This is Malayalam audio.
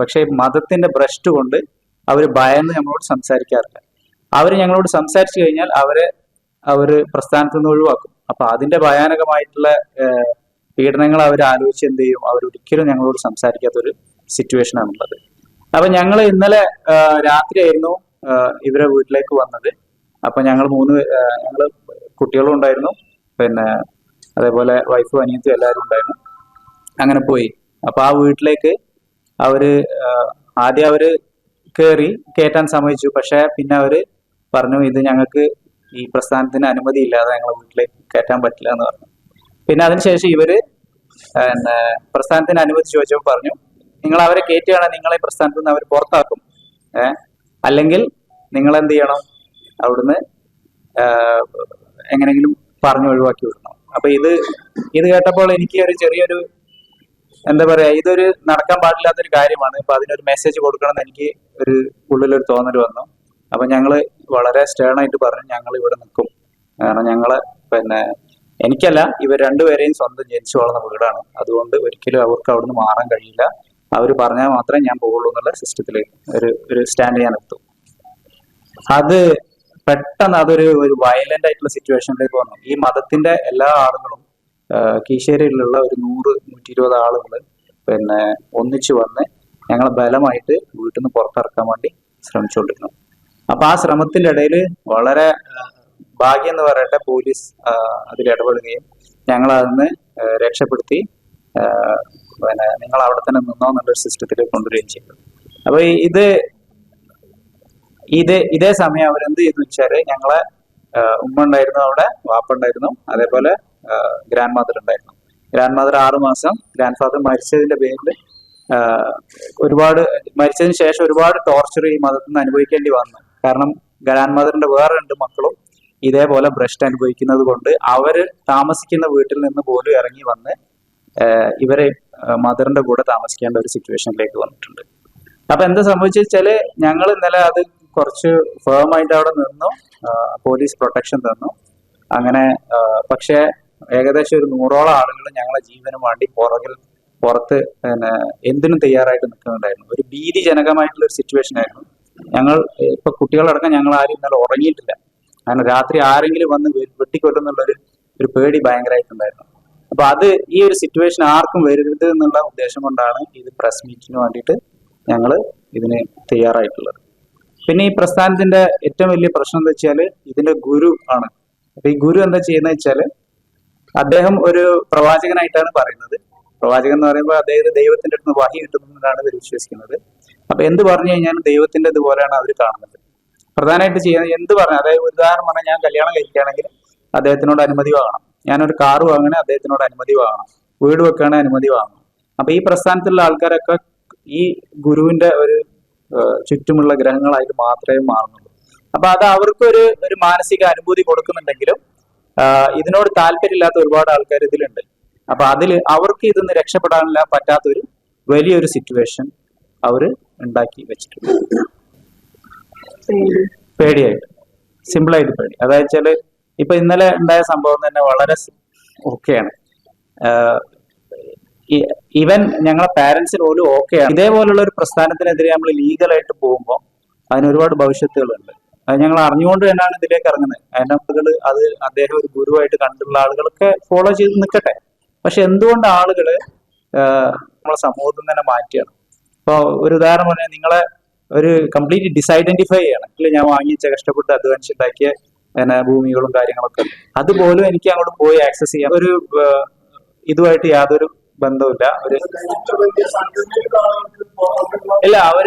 പക്ഷേ മതത്തിന്റെ ഭ്രഷ്ട് കൊണ്ട് അവർ ഭയന്ന് ഞങ്ങളോട് സംസാരിക്കാറില്ല. അവർ ഞങ്ങളോട് സംസാരിച്ചു കഴിഞ്ഞാൽ അവരെ അവർ പ്രസ്ഥാനത്ത് നിന്ന് ഒഴിവാക്കും. അപ്പൊ അതിന്റെ ഭയാനകമായിട്ടുള്ള പീഡനങ്ങൾ അവർ ആലോചിച്ച് എന്ത് ചെയ്യും? അവർ ഒരിക്കലും ഞങ്ങളോട് സംസാരിക്കാത്ത ഒരു സിറ്റുവേഷൻ ആണുള്ളത് അപ്പൊ ഞങ്ങൾ ഇന്നലെ രാത്രിയായിരുന്നു ഇവരെ വീട്ടിലേക്ക് വന്നത്. അപ്പൊ ഞങ്ങൾ മൂന്ന് ഞങ്ങൾ കുട്ടികളും ഉണ്ടായിരുന്നു. പിന്നെ അതേപോലെ വൈഫും അനിയത്തും എല്ലാവരും ഉണ്ടായിരുന്നു. അങ്ങനെ പോയി. അപ്പൊ ആ വീട്ടിലേക്ക് അവർ ആദ്യം അവർ കയറി കയറ്റാൻ സമ്മതിച്ചു. പക്ഷെ പിന്നെ അവർ പറഞ്ഞു ഇത് ഞങ്ങൾക്ക് ഈ പ്രസ്ഥാനത്തിന് അനുമതി ഇല്ലാതെ ഞങ്ങളെ വീട്ടിലേക്ക് കയറ്റാൻ പറ്റില്ല എന്ന് പറഞ്ഞു. പിന്നെ അതിനുശേഷം ഇവർ പ്രസ്ഥാനത്തിന് അനുമതി ചോദിച്ചപ്പോൾ പറഞ്ഞു നിങ്ങൾ അവരെ കയറ്റുകയാണെങ്കിൽ നിങ്ങളെ പ്രസ്ഥാനത്ത് നിന്ന് അവർ പുറത്താക്കും. അല്ലെങ്കിൽ നിങ്ങൾ എന്ത് ചെയ്യണം? അവിടുന്ന് എങ്ങനെയെങ്കിലും പറഞ്ഞു ഒഴിവാക്കി വിടണം. അപ്പൊ ഇത് ഇത് കേട്ടപ്പോൾ എനിക്ക് ഒരു ചെറിയൊരു എന്താ പറയാ ഇതൊരു നടക്കാൻ പാടില്ലാത്ത ഒരു കാര്യമാണ്. അപ്പൊ അതിനൊരു മെസ്സേജ് കൊടുക്കണം എന്ന് എനിക്ക് ഒരു ഉള്ളിലൊരു തോന്നൽ വന്നു. അപ്പൊ ഞങ്ങൾ വളരെ സ്റ്റേൺ ആയിട്ട് പറഞ്ഞു ഞങ്ങൾ ഇവിടെ നിൽക്കും. കാരണം ഞങ്ങൾ പിന്നെ എനിക്കല്ല ഇവർ രണ്ടുപേരെയും സ്വന്തം ജനിച്ചു വളർന്ന വീടാണ്. അതുകൊണ്ട് ഒരിക്കലും അവർക്ക് അവിടുന്ന് മാറാൻ കഴിയില്ല. അവർ പറഞ്ഞാൽ മാത്രമേ ഞാൻ പോകുള്ളൂ എന്നുള്ള സിസ്റ്റത്തിൽ ഒരു ഒരു സ്റ്റാൻഡ് ചെയ്യാൻ എത്തും അത് പെട്ടെന്ന് അതൊരു ഒരു വയലന്റ് ആയിട്ടുള്ള സിറ്റുവേഷനിലേക്ക് വന്നു. ഈ മതത്തിന്റെ എല്ലാ ആളുകളും കീശേരിയിലുള്ള ഒരു നൂറ് നൂറ്റി ഇരുപത് ആളുകൾ പിന്നെ ഒന്നിച്ചു വന്ന് ഞങ്ങളെ ബലമായിട്ട് വീട്ടിൽ നിന്ന് പുറത്തിറക്കാൻ വേണ്ടി ശ്രമിച്ചുകൊണ്ടിരുന്നു അപ്പൊ ആ ശ്രമത്തിന്റെ ഇടയിൽ വളരെ ഭാഗ്യം എന്ന് പറയട്ടെ പോലീസ് അതിൽ ഇടപെടുകയും ഞങ്ങൾ അതിന്ന് രക്ഷപ്പെടുത്തി പിന്നെ നിങ്ങൾ അവിടെ തന്നെ നിന്നോ എന്നുള്ളൊരു സിസ്റ്റത്തിൽ കൊണ്ടുവരികയും ചെയ്തു. അപ്പൊ ഇത് ഇതേ ഇതേ സമയം അവരെന്ത് ചെയ്തു വെച്ചാൽ ഞങ്ങളെ ഉമ്മ ഉണ്ടായിരുന്നു അവിടെ വാപ്പ ഉണ്ടായിരുന്നു. അതേപോലെ ഗ്രാൻഡ് മദർ ഉണ്ടായിരുന്നു. ഗ്രാൻഡ് മദർ ആറു മാസം ഗ്രാൻഡ് ഫാദർ മരിച്ചതിന്റെ പേരിൽ ഒരുപാട് മരിച്ചതിന് ശേഷം ഒരുപാട് ടോർച്ചർ ഈ മതത്തിൽ നിന്ന് അനുഭവിക്കേണ്ടി വന്നു. കാരണം ഗ്രാൻഡ് മദറിന്റെ വേറെ രണ്ട് മക്കളും ഇതേപോലെ ഭ്രഷ്ട് അനുഭവിക്കുന്നത് കൊണ്ട് അവർ താമസിക്കുന്ന വീട്ടിൽ നിന്ന് പോലും ഇറങ്ങി വന്ന് ഇവരെ മദറിന്റെ കൂടെ താമസിക്കേണ്ട ഒരു സിറ്റുവേഷനിലേക്ക് വന്നിട്ടുണ്ട്. അപ്പൊ എന്താ സംഭവിച്ചാൽ ഞങ്ങൾ ഇന്നലെ അത് കുറച്ച് ഫേം ആയിട്ട് അവിടെ നിന്നു പോലീസ് പ്രൊട്ടക്ഷൻ തന്നു. അങ്ങനെ പക്ഷേ ഏകദേശം ഒരു നൂറോളം ആളുകൾ ഞങ്ങളെ ജീവനും വേണ്ടി പുറകിൽ പുറത്ത് പിന്നെ എന്തിനും തയ്യാറായിട്ട് നിൽക്കുന്നുണ്ടായിരുന്നു. ഒരു ഭീതിജനകമായിട്ടുള്ള ഒരു സിറ്റുവേഷൻ ആയിരുന്നു. ഞങ്ങൾ ഇപ്പൊ കുട്ടികളടക്കം ഞങ്ങൾ ആരും ഇന്നലെ ഉറങ്ങിയിട്ടില്ല. കാരണം രാത്രി ആരെങ്കിലും വന്ന് വെ- വെട്ടിക്കൊല്ലുന്നുള്ള ഒരു പേടി ഭയങ്കരമായിട്ടുണ്ടായിരുന്നു അപ്പൊ അത് ഈ ഒരു സിറ്റുവേഷൻ ആർക്കും വരരുത് എന്നുള്ള ഉദ്ദേശം കൊണ്ടാണ് ഇത് പ്രസ് മീറ്റിന് വേണ്ടിയിട്ട് ഞങ്ങൾ ഇതിന് തയ്യാറായിട്ടുള്ളത്. പിന്നെ ഈ പ്രസ്ഥാനത്തിന്റെ ഏറ്റവും വലിയ പ്രശ്നം എന്താ വെച്ചാൽ ഇതിന്റെ ഗുരു ആണ്. അപ്പൊ ഈ ഗുരു എന്താ ചെയ്യുന്നത് വെച്ചാൽ അദ്ദേഹം ഒരു പ്രവാചകനായിട്ടാണ് പറയുന്നത്. പ്രവാചകൻ എന്ന് പറയുമ്പോൾ അദ്ദേഹം ദൈവത്തിന്റെ അടുത്ത് വാഹി കിട്ടുന്നതാണ് ഇവർ വിശ്വസിക്കുന്നത്. അപ്പൊ എന്ത് പറഞ്ഞു കഴിഞ്ഞാൽ ദൈവത്തിന്റെ ഇതുപോലെയാണ് അവർ കാണുന്നത്. പ്രധാനമായിട്ട് ചെയ്യുന്നത് എന്ത് പറഞ്ഞു അതായത് ഉദാഹരണം പറഞ്ഞാൽ ഞാൻ കല്യാണം കഴിക്കുകയാണെങ്കിൽ അദ്ദേഹത്തിനോട് അനുമതി വാങ്ങണം. ഞാനൊരു കാറ് വാങ്ങണേ അദ്ദേഹത്തിനോട് അനുമതി വാങ്ങണം. വീട് വെക്കുകയാണെങ്കിൽ അനുമതി വാങ്ങണം. അപ്പൊ ഈ പ്രസ്ഥാനത്തിലുള്ള ആൾക്കാരൊക്കെ ഈ ഗുരുവിന്റെ ഒരു ചുറ്റുമുള്ള ഗ്രഹങ്ങളായിട്ട് മാത്രമേ മാറുന്നുള്ളൂ. അപ്പൊ അത് അവർക്കൊരു ഒരു മാനസിക അനുഭൂതി കൊടുക്കുന്നുണ്ടെങ്കിലും ഇതിനോട് താല്പര്യമില്ലാത്ത ഒരുപാട് ആൾക്കാർ ഇതിലുണ്ട്. അപ്പൊ അതിൽ അവർക്ക് ഇതൊന്ന് രക്ഷപ്പെടാനില്ല പറ്റാത്തൊരു വലിയൊരു സിറ്റുവേഷൻ അവർ ഉണ്ടാക്കി വെച്ചിട്ടുണ്ട്. പേടിയായിട്ട്. സിമ്പിളായിട്ട് പേടി. അതായത് വെച്ചാൽ ഇപ്പൊ ഇന്നലെ ഉണ്ടായ സംഭവം തന്നെ വളരെ ഓക്കെയാണ് ഈവൻ ഞങ്ങളെ പാരന്റ്സിന് പോലും ഓക്കെയാണ് ഇതേപോലുള്ള ഒരു പ്രസ്ഥാനത്തിനെതിരെ നമ്മൾ ലീഗലായിട്ട് പോകുമ്പോൾ അതിന് ഒരുപാട് ഭവിഷ്യത്തുകളുണ്ട്. അത് ഞങ്ങൾ അറിഞ്ഞുകൊണ്ട് തന്നെയാണ് ഇതിലേക്ക് ഇറങ്ങുന്നത്. ആളുകൾ അത് അദ്ദേഹം ഒരു ഗുരുവായിട്ട് കണ്ടുള്ള ആളുകളൊക്കെ ഫോളോ ചെയ്ത് നിൽക്കട്ടെ. പക്ഷെ എന്തുകൊണ്ട് ആളുകൾ നമ്മളെ സമൂഹത്തിൽ തന്നെ മാറ്റിയാണ്? ഇപ്പോൾ ഒരു ഉദാഹരണം പറഞ്ഞാൽ നിങ്ങളെ ഒരു കംപ്ലീറ്റ് ഡിസൈഡന്റിഫൈ ചെയ്യണം. ഇല്ല ഞാൻ വാങ്ങിച്ച കഷ്ടപ്പെട്ട് അധ്വാനിച്ചുണ്ടാക്കിയ പിന്നെ ഭൂമികളും കാര്യങ്ങളൊക്കെ. അതുപോലും എനിക്ക് അങ്ങോട്ട് പോയി ആക്സസ് ചെയ്യാം ഒരു ഇതുമായിട്ട് യാതൊരു ബന്ധവുമില്ല. ഒരു ഇല്ല അവർ